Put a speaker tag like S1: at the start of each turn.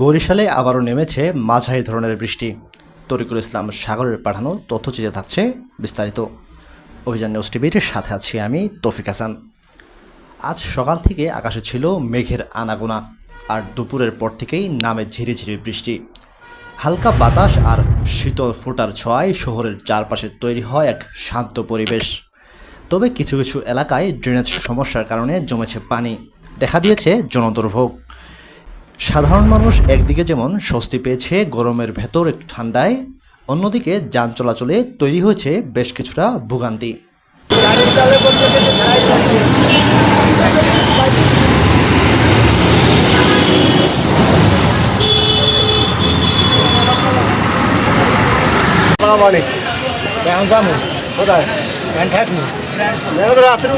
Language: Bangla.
S1: বরিশালে আবারও নেমেছে মাঝারি ধরনের বৃষ্টি। তরিকুল ইসলাম সাগরের পাঠানো তথ্যচিত্রে থাকছে বিস্তারিত। অভিযান নিউজ টিভির সাথে আছি আমি তৌফিক হাসান। আজ সকাল থেকে আকাশে ছিল মেঘের আনাগোনা, আর দুপুরের পর থেকেই নামে ঝিরিঝিরি বৃষ্টি। হালকা বাতাস আর শীতল ফোটার ছোঁয়ায় শহরের চারপাশে তৈরি হয় এক শান্ত পরিবেশ। তবে কিছু কিছু এলাকায় ড্রেনেজ সমস্যার কারণে জমেছে পানি। দেখা দিয়েছে জনদুর্ভোগ। সাধারণ মানুষ একদিকে যেমন স্বস্তি পেয়েছে গরমের ভেতর একটু ঠান্ডায়, অন্যদিকে যান চলাচলে তৈরি হয়েছে বেশ কিছুটা ভোগান্তি।
S2: রাত্রি